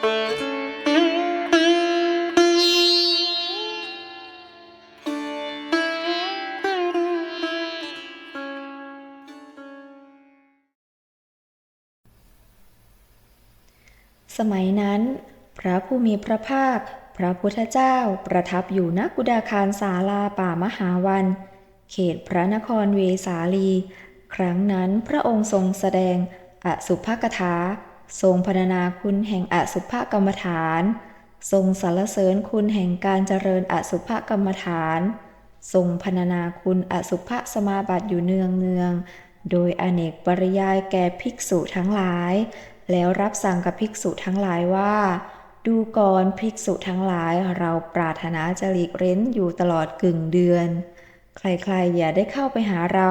สมัยนั้น พระผู้มีพระภาค พระพุทธเจ้าประทับอยู่ณกุดาคารศาลาป่ามหาวัน เขตพระนครเวสาลี ครั้งนั้นพระองค์ทรงแสดงอสุภกถา ทรงพรรณนาคุณแห่งอสุภกรรมฐาน ทรงสรรเสริญคุณแห่งการเจริญอสุภกรรมฐาน ทรงพรรณนาคุณอสุภสมาบัติอยู่เนืองเนืองๆโดยอเนกปริยายแก่ภิกษุทั้งหลาย แล้วรับสั่งกับภิกษุทั้งหลายว่า ดูก่อนภิกษุทั้งหลายเราปรารถนาจะหลีกเร้นอยู่ตลอดกึ่งเดือน ใครๆอย่าได้เข้าไปหาเรา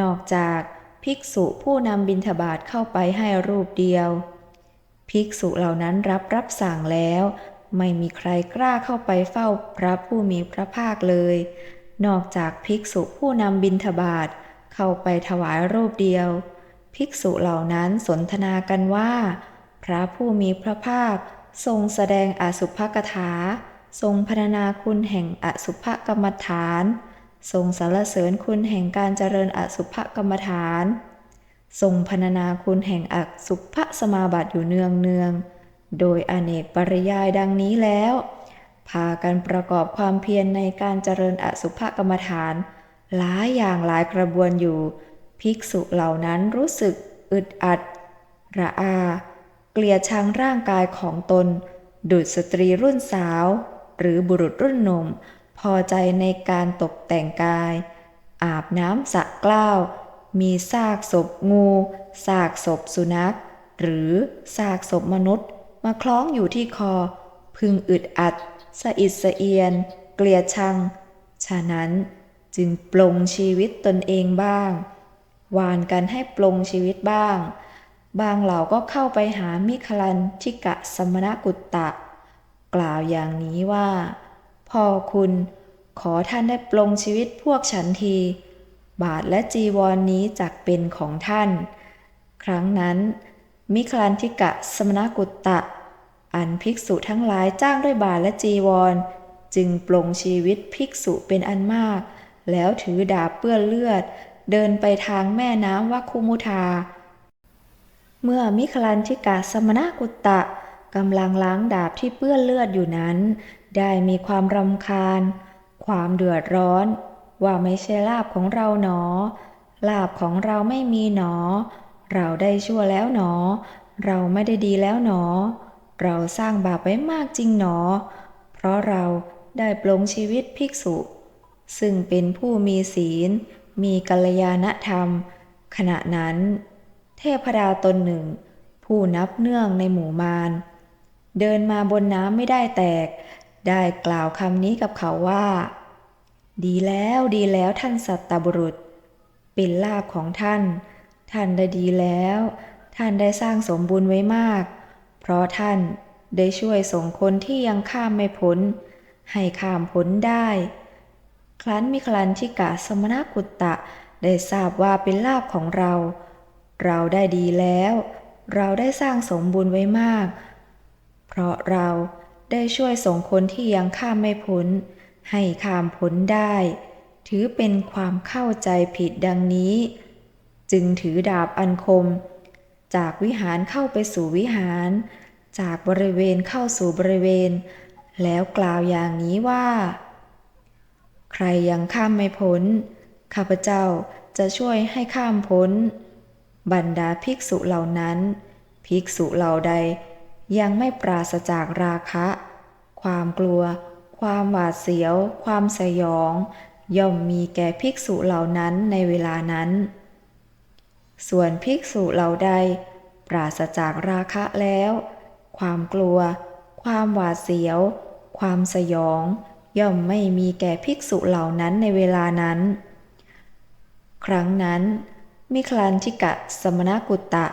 นอกจาก ภิกษุผู้นำบิณฑบาตเข้าไปให้รูปเดียว ภิกษุเหล่านั้นรับรับสั่งแล้ว ไม่มีใครกล้าเข้าไปเฝ้าพระผู้มีพระภาคเลย นอกจากภิกษุผู้นำบิณฑบาตเข้าไปถวายรูปเดียว ภิกษุเหล่านั้นสนทนากันว่า พระผู้มีพระภาคทรงแสดงอสุภกถา ทรงพรรณนาคุณแห่งอสุภกรรมฐาน ทรงสรรเสริญคุณแห่งการเจริญอสุภกรรมฐาน ทรงพรรณนาคุณแห่งอสุภสมาบัติอยู่เนืองเนืองๆโดยอเนกปริยายดังนี้แล้ว พากันประกอบความเพียรในการเจริญอสุภกรรมฐาน หลายอย่างหลายกระบวนอยู่ ภิกษุเหล่านั้นรู้สึกอึดอัด ระอา เกลียดชังร่างกายของตน ดุจสตรีรุ่นสาว หรือบุรุษรุ่นหนุ่ม พอใจในการตกแต่งกาย อาบน้ำสระกล้าว มีซากศพงูซากศพสุนัข หรือซากศพมนุษย์ มาคล้องอยู่ที่คอ พึงอึดอัด สะอิดสะเอียน เกลียดชัง ฉะนั้นจึงปลงชีวิตตนเองบ้าง วานกันให้ปลงชีวิตบ้าง บางเหล่าก็เข้าไปหามิคลันทิกะสมณกุตตะ กล่าวอย่างนี้ว่า พ่อคุณ ขอท่านได้ปลงชีวิตพวกฉันที บาทและจีวรนนี้จักเป็นของท่าน ครั้งนั้น มิคลันทิกะสมณกุตตะ อันภิกษุทั้งหลายจ้างด้วยบาทและจีวร จึงปลงชีวิตภิกษุเป็นอันมาก แล้วถือดาบเปื้อนเลือด เดินไปทางแม่น้ำวัคคุมุทา เมื่อมิคลันทิกะสมณกุตตะกำลังล้างดาบที่เปื้อนเลือดอยู่นั้น ได้มีความรำคาญ ความเดือดร้อน ว่าไม่ใช่ลาบของเราหนอ ลาบของเราไม่มีหนอ เราได้ชั่วแล้วหนอ เราไม่ได้ดีแล้วหนอ เราสร้างบาปไว้มากจริงหนอ เพราะเราได้ปลงชีวิตภิกษุ ซึ่งเป็นผู้มีศีล มีกัลยาณธรรม ขณะนั้น เทพดาตนหนึ่ง ผู้นับเนื่องในหมู่มารเดินมาบนน้ำไม่ได้แตก ได้กล่าวคำนี้กับเขาว่า ดีแล้วดีแล้วท่านสัตตบุรุษ เป็นลาภของท่าน ท่านได้ดีแล้ว ท่านได้สร้างสมบุญไว้มาก เพราะท่านได้ช่วยส่งคนที่ยังข้ามไม่พ้น ให้ข้ามพ้นได้ ครั้นมิคลันทิกะสมณกุตตะได้ทราบว่าเป็นลาภของเรา เราได้ดีแล้ว เราได้สร้างสมบุญไว้มาก เพราะเรา ได้ช่วยส่งคนที่ยังข้ามไม่พ้น ให้ข้ามพ้นได้ ถือเป็นความเข้าใจผิดดังนี้ จึงถือดาบอันคม จากวิหารเข้าไปสู่วิหาร จากบริเวณเข้าสู่บริเวณ แล้วกล่าวอย่างนี้ว่า ใครยังข้ามไม่พ้น ข้าพเจ้าจะช่วยให้ข้ามพ้น บรรดาภิกษุเหล่านั้น ภิกษุเหล่าใด ยังไม่ปราศจากราคะ ความกลัว ความหวาดเสียว ความสยอง ย่อมมีแก่ภิกษุเหล่านั้นในเวลานั้น ส่วนภิกษุเหล่าใด ปราศจากราคะแล้ว ความกลัว ความหวาดเสียว ความสยอง ย่อมไม่มีแก่ภิกษุเหล่านั้นในเวลานั้น ครั้งนั้น มิคลันทิกะสมณกุตตะ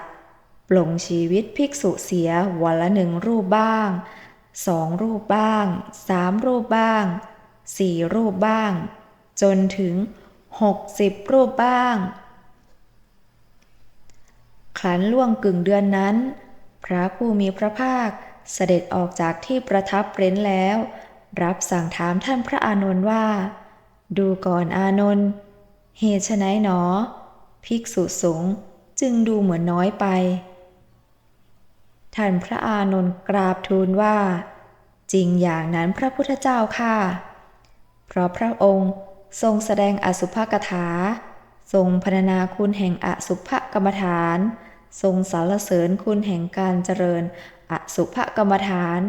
ปลงชีวิตภิกษุเสียวันละหนึ่งรูปบ้างสองรูปบ้างสามรูปบ้างสี่รูปบ้าง จนถึงหกสิบรูปบ้าง ครั้นล่วงกึ่งเดือนนั้น พระผู้มีพระภาคเสด็จออกจากที่ประทับเร้นแล้ว รับสั่งถามท่านพระอานนท์ว่า ดูก่อนอานนท์เหตุไฉนหนอ ภิกษุสงฆ์จึงดูเหมือนน้อยไป ท่านพระอานนท์กราบทูลว่า จริงอย่างนั้นพระพุทธเจ้าค่ะ เพราะพระองค์ทรงแสดงอสุภกถา ทรงพรรณนาคุณแห่งอสุภกรรมฐาน ทรงสรรเสริญคุณแห่งการเจริญอสุภกรรมฐาน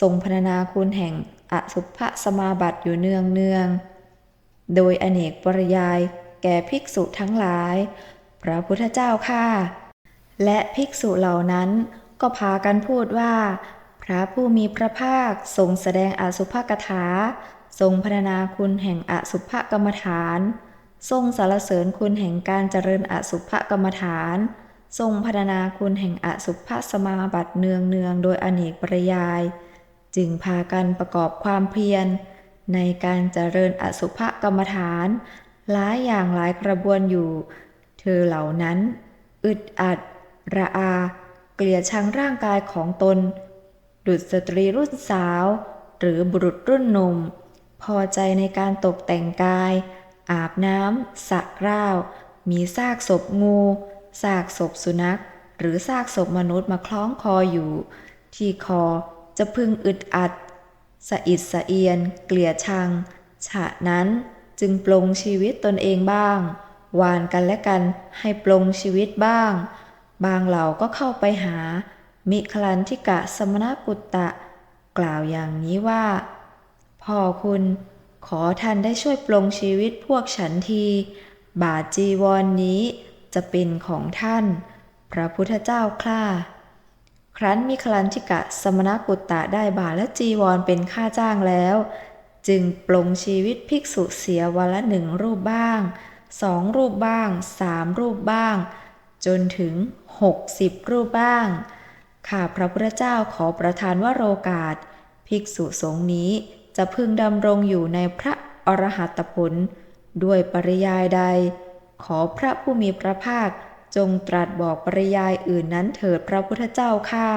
ทรงพรรณนาคุณแห่งอสุภสมาบัติอยู่เนืองเนือง โดยอเนกปริยายแก่ภิกษุทั้งหลาย พระพุทธเจ้าค่ะ และภิกษุเหล่านั้น ก็พากันพูดว่า พระผู้มีพระภาคทรงแสดงอสุภกถา ทรงพรรณนาคุณแห่งอสุภกรรมฐาน ทรงสรรเสริญคุณแห่งการเจริญอสุภกรรมฐาน ทรงพรรณนาคุณแห่งอสุภสมาบัติเนืองเนืองโดยอเนกปริยาย จึงพากันประกอบความเพียร ในการเจริญอสุภกรรมฐานหลายอย่างหลายกระบวนอยู่ เธอเหล่านั้น อึดอัด ระอา เกลียดชังร่างกายของตน ดุจสตรีรุ่นสาว หรือบุรุษรุ่นหนุ่ม พอใจในการตกแต่งกาย อาบน้ำสระกร้าว มีซากศพงูซากศพสุนัข หรือซากศพมนุษย์มาคล้องคออยู่ ที่คอจะพึงอึดอัด สะอิดสะเอียน เกลียดชัง ฉะนั้นจึงปลงชีวิตตนเองบ้าง วานกันและกันให้ปลงชีวิตบ้าง บางเหล่าก็เข้าไปหา มิคลันทิกะสมณกุตตะ กล่าวอย่างนี้ว่า พ่อคุณขอท่านได้ช่วยปลงชีวิตพวกฉันที บาทจีวรนนี้จะเป็นของท่าน พระพุทธเจ้าคล่าครั้นมิคลันทิกะสมณกุตตะได้บาทและจีวรเป็นค่าจ้างแล้ว จึงปลงชีวิตภิกษุเสียวันละหนึ่งรูปบ้างสองรูปบ้างสามรูปบ้าง จนถึงหกสิบรูปบ้าง ข้าพระพุทธเจ้าขอประทานว่าโรกาส ภิกษุสงฆ์นี้จะพึงดำรงอยู่ในพระอรหัตผล ด้วยปริยายใด ขอพระผู้มีพระภาคจงตรัสบอกปริยายอื่นนั้นเถิดพระพุทธเจ้าค่ะ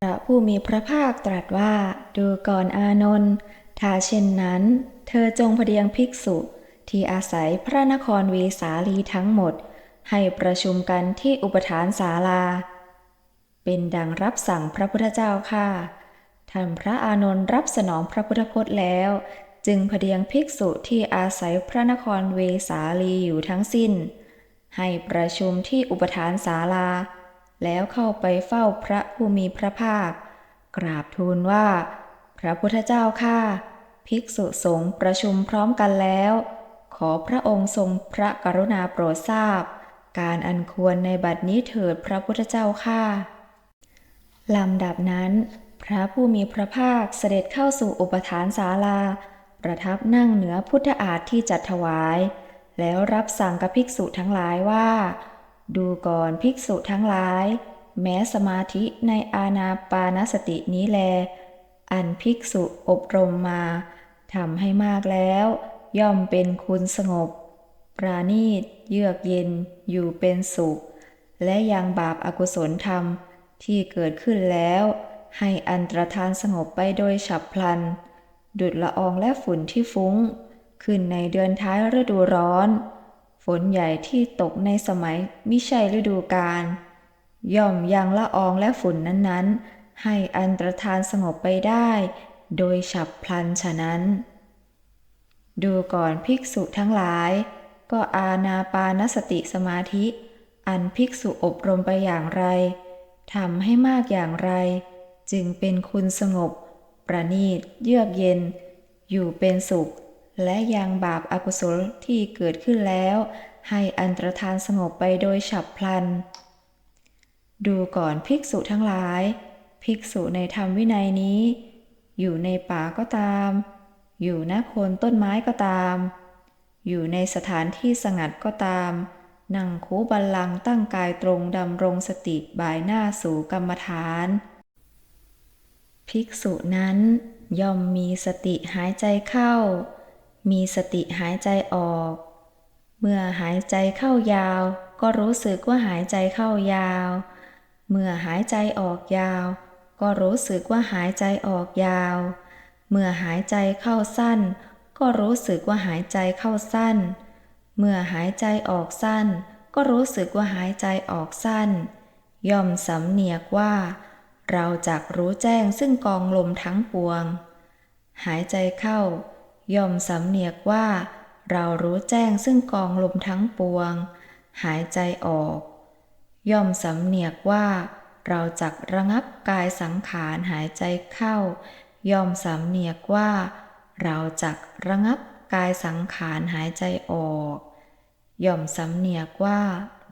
พระผู้มีพระภาคตรัสว่า ดูก่อนอานนท์ถ้าเช่นนั้น เธอจงพเดียงภิกษุ ที่อาศัยพระนครเวสาลีทั้งหมด ให้ประชุมกันที่อุปทานศาลา เป็นดังรับสั่งพระพุทธเจ้าค่ะท่านพระอานนท์รับสนองพระพุทธพจน์แล้ว จึงพเดียงภิกษุที่อาศัยพระนครเวสาลีอยู่ทั้งสิ้น ให้ประชุมที่อุปทานศาลา แล้วเข้าไปเฝ้าพระผู้มีพระภาค กราบทูลว่า พระพุทธเจ้าข้าภิกษุสงฆ์ประชุมพร้อมกันแล้ว ขอพระองค์ทรงพระกรุณาโปรดทราบ การอันควรในบัดนี้เถิดพระพุทธเจ้าข้าลำดับนั้น พระผู้มีพระภาคเสด็จเข้าสู่อุปทานศาลา ประทับนั่งเหนือพุทธอาฏที่จัดถวาย แล้วรับสั่งกับภิกษุทั้งหลายว่า ดูก่อนภิกษุทั้งหลาย แม้สมาธิในอาณาปานสตินี้แล อันภิกษุอบรมมาทำให้มากแล้ว ย่อมเป็นคุณสงบ ปราณีต เยือกเย็น อยู่เป็นสุข และยังบาปอากุศลธรรมที่เกิดขึ้นแล้ว ให้อันตรธานสงบไปโดยฉับพลัน ดุดละอองและฝุ่นที่ฟุ้ง ขึ้นในเดือนท้ายฤดูร้อน ฝนใหญ่ที่ตกในสมัยมิใช่ฤดูกาลย่อมยังละอองและฝุ่นนั้นๆ ให้อันตรธานสงบไปได้ โดยฉับพลันฉะนั้น ดูก่อนภิกษุทั้งหลาย ก็อาณาปานสติสมาธิ อันภิกษุอบรมไปอย่างไรทำให้มากอย่างไร จึงเป็นคุณสงบ ประณีต เยือกเย็น อยู่เป็นสุข และยังบาปอากุศลที่เกิดขึ้นแล้ว ให้อันตรธานสงบไปโดยฉับพลัน ดูก่อนภิกษุทั้งหลาย ภิกษุในธรรมวินัยนี้ อยู่ในป่าก็ตาม อยู่ณโคนต้นไม้ก็ตาม อยู่ในสถานที่สงัดก็ตาม นั่งคูบัลลังตั้งกายตรงดำรงสติบ่ายหน้าสู่กรรมฐาน ภิกษุนั้นย่อมมีสติหายใจเข้า มีสติหายใจออก เมื่อหายใจเข้ายาว ก็รู้สึกว่าหายใจเข้ายาว เมื่อหายใจออกยาว ก็รู้สึกว่าหายใจออกยาว เมื่อหายใจเข้าสั้น ก็รู้สึกว่าหายใจเข้าสั้น เมื่อหายใจออกสั้น ก็รู้สึกว่าหายใจออกสั้น ย่อมสำเนียกว่า เราจักรู้แจ้งซึ่งกองลมทั้งปวง หายใจเข้า ย่อมสำเนียกว่า เรารู้แจ้งซึ่งกองลมทั้งปวง หายใจออก ย่อมสำเนียกว่า เราจักระงับกายสังขารหายใจเข้า ย่อมสำเนียกว่า เราจักระงับกายสังขารหายใจออก ย่อมสำเนียกว่า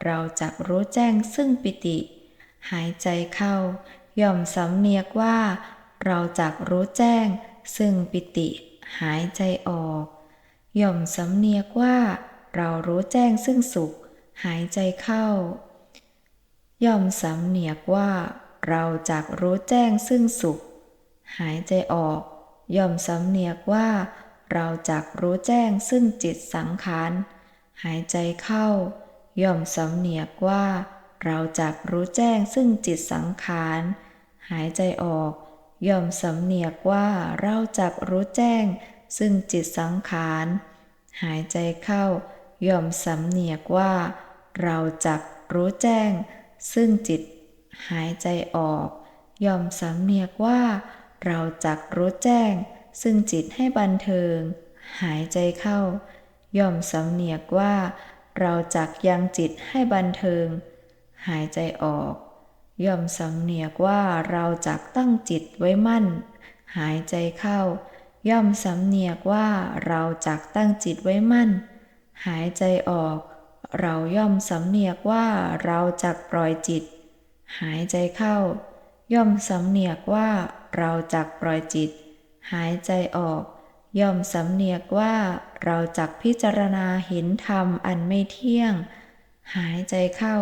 เราจักรู้แจ้งซึ่งปิติ หายใจเข้า ย่อมสำเนียกว่า เราจักรู้แจ้ง ซึ่งปิติ หายใจออก ย่อมสำเนียกว่า เรารู้แจ้งซึ่งสุข หายใจเข้า ย่อมสำเนียกว่า เราจักรู้แจ้งซึ่งสุข หายใจออก ย่อมสำเนียกว่า เราจักรู้แจ้งซึ่งจิตสังขาร หายใจเข้า ย่อมสำเนียกว่า เราจักรู้แจ้งซึ่งจิตสังขาร หายใจออก ย่อมสำเนียกว่าเราจักรู้แจ้ง ซึ่งจิตสังขาร หายใจเข้า ย่อมสำเนียกว่า เราจักรู้แจ้ง ซึ่งจิต หายใจออก ย่อมสำเนียกว่า เราจักรู้แจ้ง ซึ่งจิตให้บันเทิง หายใจเข้า ย่อมสำเนียกว่า เราจักยังจิตให้บันเทิง หายใจออก ย่อมสำเนียกว่าเราจักตั้งจิตไว้มั่น หายใจเข้า ย่อมสำเนียกว่าเราจักตั้งจิตไว้มั่น หายใจออก เราย่อมสำเนียกว่าเราจักปล่อยจิต หายใจเข้า ย่อมสำเนียกว่า เราจักปล่อยจิต หายใจออก ย่อมสำเนียกว่าเราจักพิจารณาเห็นธรรมอันไม่เที่ยง หายใจเข้า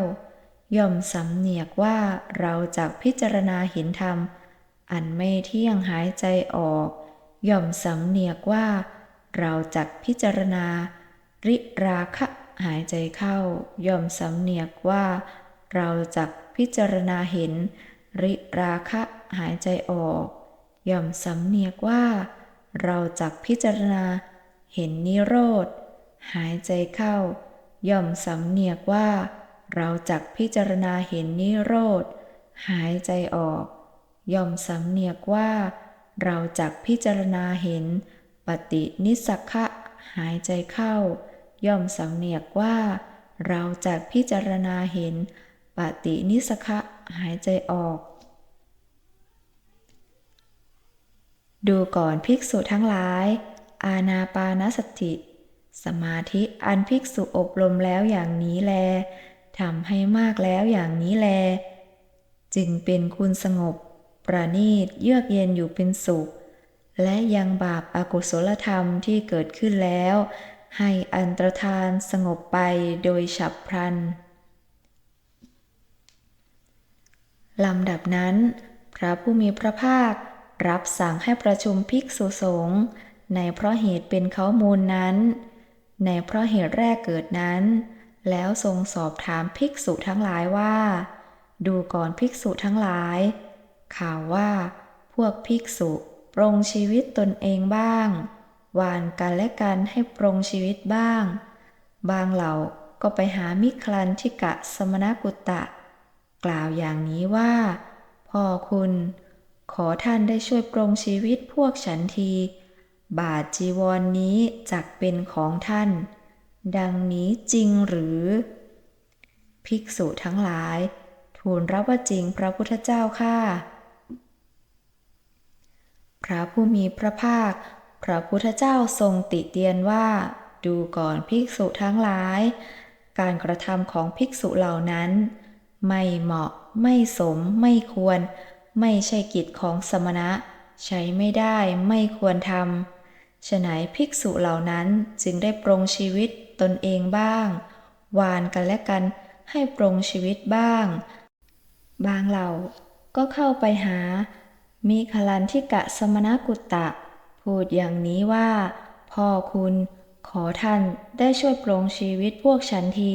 ย่อมสำเนียกว่าเราจักพิจารณาเห็นธรรม อันไม่เที่ยงหายใจออก ย่อมสำเนียกว่าเราจักพิจารณา ริราคะหายใจเข้า ย่อมสำเนียกว่า เราจักพิจารณาเห็น ริราคะหายใจออก ย่อมสำเนียกว่า เราจักพิจารณา เห็นนิโรธ หายใจเข้า ย่อมสำเนียกว่า เราจักพิจารณาเห็นนิโรธ หายใจออก ย่อมสำเนียกว่า เราจักพิจารณาเห็น ปฏินิสสขะหายใจเข้า ย่อมสำเนียกว่า เราจักพิจารณาเห็น ปฏินิสสขะ หายใจออก ดูก่อนภิกษุทั้งหลาย อาณาปานสติ สมาธิอันภิกษุอบรมแล้วอย่างนี้แลทำให้มากแล้วอย่างนี้แล จึงเป็นคุณสงบ ประณีตเยือกเย็นอยู่เป็นสุข และยังบาปอากุศลธรรมที่เกิดขึ้นแล้ว ให้อันตรธานสงบไปโดยฉับพลัน ลำดับนั้น พระผู้มีพระภาครับสั่งให้ประชุมภิกษุสงฆ์ในเพราะเหตุเป็นเขามูลนั้น ในเพราะเหตุแรกเกิดนั้น แล้วทรงสอบถามภิกษุทั้งหลายว่า ดูก่อนภิกษุทั้งหลาย ข่าวว่า พวกภิกษุปรงชีวิตตนเองบ้างหวานกันและกันให้ปรงชีวิตบ้าง บางเหล่าก็ไปหามิคลันทิกะสมณกุตตะ กล่าวอย่างนี้ว่า พ่อคุณ ขอท่านได้ช่วยปรงชีวิตพวกฉันที บาทจีวรนนี้จักเป็นของท่าน ดังนี้จริงหรือ ภิกษุทั้งหลาย ทูลรับว่าจริงพระพุทธเจ้าค่ะ พระผู้มีพระภาค พระพุทธเจ้าทรงติเตียนว่า ดูก่อนภิกษุทั้งหลาย การกระทำของภิกษุเหล่านั้น ไม่เหมาะ ไม่สม ไม่ควร ไม่ใช่กิจของสมณะ ใช้ไม่ได้ไม่ควรทำฉะไหนภิกษุเหล่านั้นจึงได้ปรงชีวิตตนเองบ้าง วานกันและกันให้ปรงชีวิตบ้าง บางเหล่าก็เข้าไปหา มีคลันทิกะสมณกุตตะ พูดอย่างนี้ว่า พ่อคุณ ขอท่านได้ช่วยปรงชีวิตพวกฉันที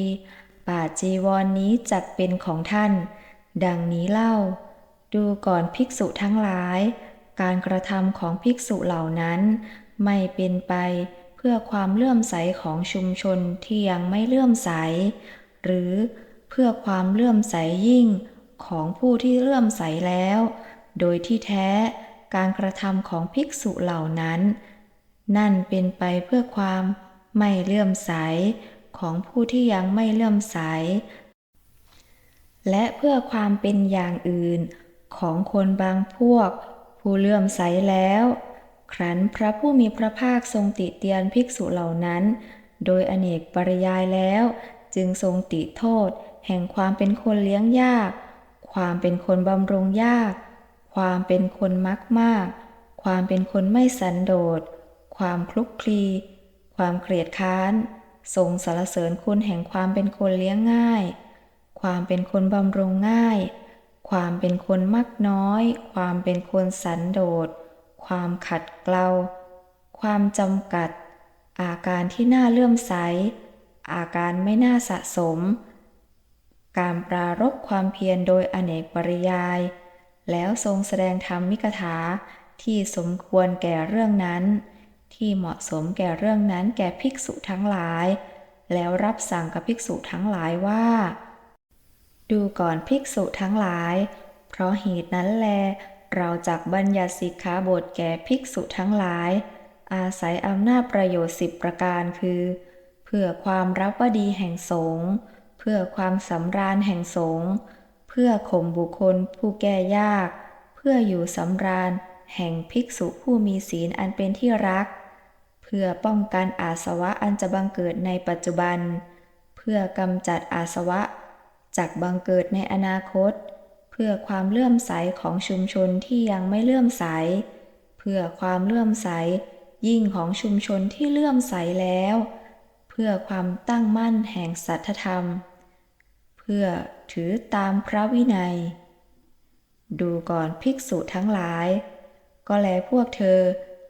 บาจีวรนนี้จักเป็นของท่าน ดังนี้เล่า ดูก่อนภิกษุทั้งหลาย การกระทำของภิกษุเหล่านั้น ไม่เป็นไปเพื่อความเลื่อมใสของชุมชนที่ยังไม่เลื่อมใส หรือเพื่อความเลื่อมใสยิ่งของผู้ที่เลื่อมใสแล้ว โดยที่แท้การกระทำของภิกษุเหล่านั้น นั่นเป็นไปเพื่อความไม่เลื่อมใส ของผู้ที่ยังไม่เลื่อมใส และเพื่อความเป็นอย่างอื่นของคนบางพวก ผู้เลื่อมใสแล้ว ครั้นพระผู้มีพระภาคทรงติเตียนภิกษุเหล่านั้น โดยอเนกปริยายแล้ว จึงทรงติโทษ แห่งความเป็นคนเลี้ยงยาก ความเป็นคนบำรุงยาก ความเป็นคนมักมาก ความเป็นคนไม่สันโดษ ความคลุกคลี ความเกลียดค้าน ทรงสรรเสริญคุณแห่งความเป็นคนเลี้ยงง่าย ความเป็นคนบำรุงง่าย ความเป็นคนมักน้อย ความเป็นคนสันโดษ ความขัดเกลา ความจำกัด อาการที่น่าเลื่อมใส อาการไม่น่าสะสม การปรารบความเพียรโดยอเนกปริยาย แล้วทรงแสดงธรรมมิกถาที่สมควรแก่เรื่องนั้น ที่เหมาะสมแก่เรื่องนั้นแก่ภิกษุทั้งหลาย แล้วรับสั่งกับภิกษุทั้งหลายว่า ดูก่อนภิกษุทั้งหลาย เพราะเหตุนั้นแล เราจักบัญญัติสิกขาบทแก่ภิกษุทั้งหลาย อาศัยอำนาจประโยชน์สิบประการคือ เพื่อความรับว่าดีแห่งสงฆ์เพื่อความสำราญแห่งสงฆ์เพื่อข่มบุคคลผู้แก้ยาก เพื่ออยู่สำราญแห่งภิกษุผู้มีศีลอันเป็นที่รัก เพื่อป้องกันอาสวะอันจะบังเกิดในปัจจุบัน เพื่อกำจัดอาสวะจากบังเกิดในอนาคต เพื่อความเลื่อมใสของชุมชนที่ยังไม่เลื่อมใส เพื่อความเลื่อมใสยิ่งของชุมชนที่เลื่อมใสแล้ว เพื่อความตั้งมั่นแห่งสัทธธรรม เพื่อถือตามพระวินัย ดูก่อนภิกษุทั้งหลาย ก็แลพวกเธอ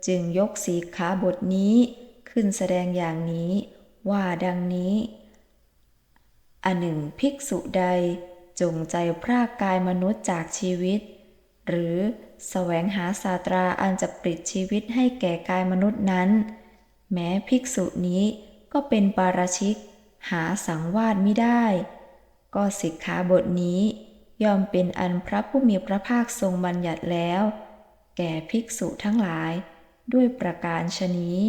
จึงยกสีขาบทนี้ขึ้นแสดงอย่างนี้ว่าดังนี้ อันหนึ่งภิกษุใดจงใจพรากกายมนุษย์จากชีวิต หรือแสวงหาศาตราอันจะปลิดชีวิตให้แก่กายมนุษย์นั้น แม้ภิกษุนี้ก็เป็นปาราชิก หาสังวาสไม่ได้ ก็สิกขาบทนี้ยอมเป็นอันพระผู้มีพระภาคทรงบัญญัติแล้ว แก่ภิกษุทั้งหลาย ด้วยประการชนี้